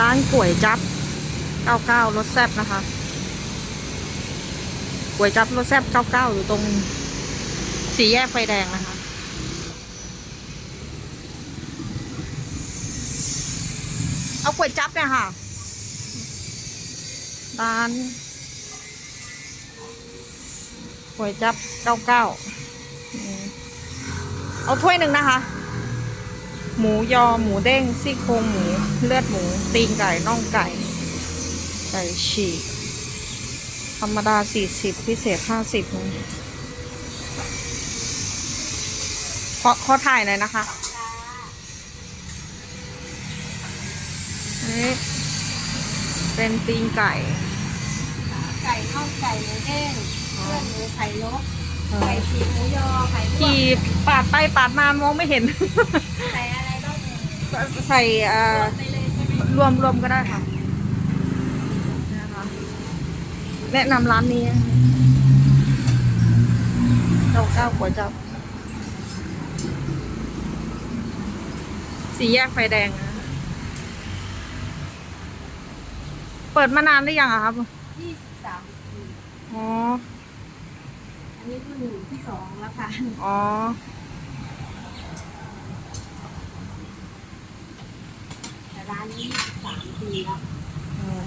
ร้านก๋วยจับ 99รสแซบนะคะก๋วยจับรสแซบ99 อยู่ตรงสี่แยกไฟแดงนะคะ เอาก๋วยจับเนี่ยค่ะ ร้านก๋วยจับ 99 เอาถ้วยหนึ่งนะคะ หมูยอหมูเด้งซี่โครงหมูเลือดหมู ตีนไก่น่องไก่ ไก่ฉีก ธรรมดา40พิเศษ50ขอขอถ่ายหน่อยนะคะอันนี้เป็นตีนไก่ ไก่น่องไก่หมูเด้งเลือดหมูไข่นกไก่ฉีกหมูยอไข่ลวขี่กปาดไปปาดมามองไม่เห็นใส่ ใส่เอ่อไปเลยใช่ไหมรวมรวมก็ได้ค่ะนะคะแนะนำร้านนี้เจ้าเก้าก๋วยจับสี่แยกไฟแดงนะเปิดมานานหรือยังอะครับยี่สิบสามปีอ๋อ อันนี้คือหนึ่งที่สองแล้วค่ะ อ๋อ แต่ ร้านนี้ยี่สิบสามปีแล้วอืม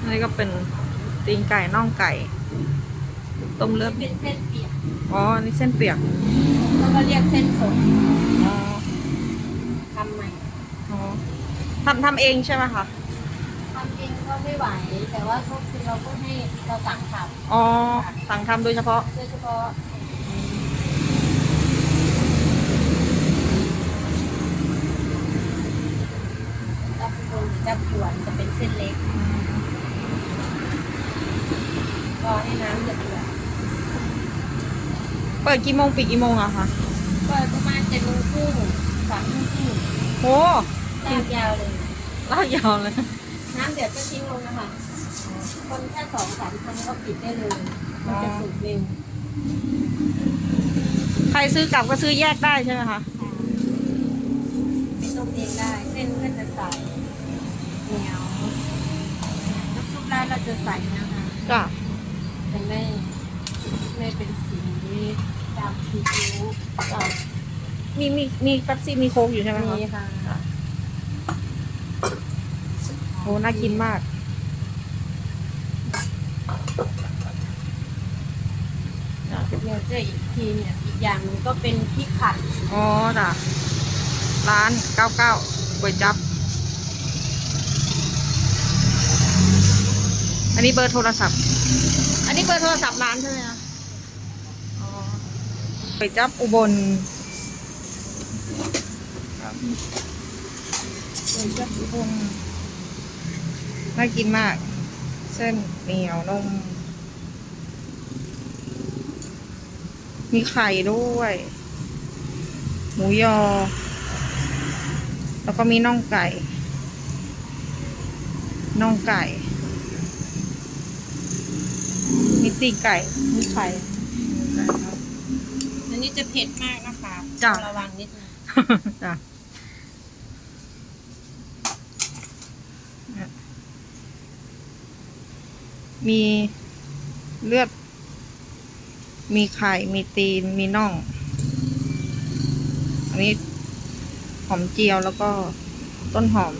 อันนี้ก็เป็นตีนไก่น่องไก่ ต้มเลือดเป็นเส้นเปียก อ๋ออันนี้เส้นเปียกแล้วก็เรียกเส้นสดอ๋อทำใหม่ อ๋อทำทำเองใช่ไหมคะทำเอง ก็ไม่ไหว แต่ว่าก็คือเราก็ให้เราสั่งทอ๋อสั่งทำโดยเฉพาะำโดยเฉพาะจับปูจับขวนจะเป็นเส้นเล็กรอให้น้ำเดือดเปิดกี่โมงปิดกี่โมงอะคะๆเปิดประมาณเจ็ดโมงครึ่งสามโมงครึ่งโอ้ลากยาวเลย ลากยาวเลย น้ำเดือดก็ทิ้งลงนะคะคนแค่สองสามครั้งก็ปิดได้เลยมันจะสุกเร็วใครซื้อกลับก็ซื้อแยกได้ใช่ไหมคะไม่ต้มเองได้เส้นก็จะใสเหนียวน้ำซุปร้านเราจะใสนะคะจ้ะแต่ไม่ไม่เป็นสีดำซีอิ๊วจ้ะมีมีมีแป๊บซี่มีโค้กอยู่ใช่ไหมคะนี่ค่ะโอ้น่ากินมาก เดี๋ยวเจออีกทีเนี่ยอีกอย่างหนึงก็เป็นพริกขัดอ๋อจ้ะร้านเก้าเก้าก๋วยจับ อันนี้เบอร์โทรศัพท์ อันนี้เบอร์โทรศัพท์ร้านใช่ไหมคะอ๋อก๋วยจับอุบล ครับ ก๋วยจับอุบล น่ากินมาก เส้นเหนียวนมมีไข่ด้วย หมูยอ แล้วก็มีน่องไก่ น่องไก่ มีตีนไก่ มีไข่ อันนี้จะเผ็ดมากนะคะจ้ะ ระวังนิดนึง จ้ะ มีเลือด มีไข่ มีตีน มีน่อง อันนี้หอมเจียวแล้วก็ต้นหอม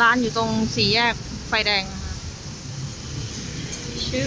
ร้านอยู่ตรงสี่แยกไฟแดงชื่อ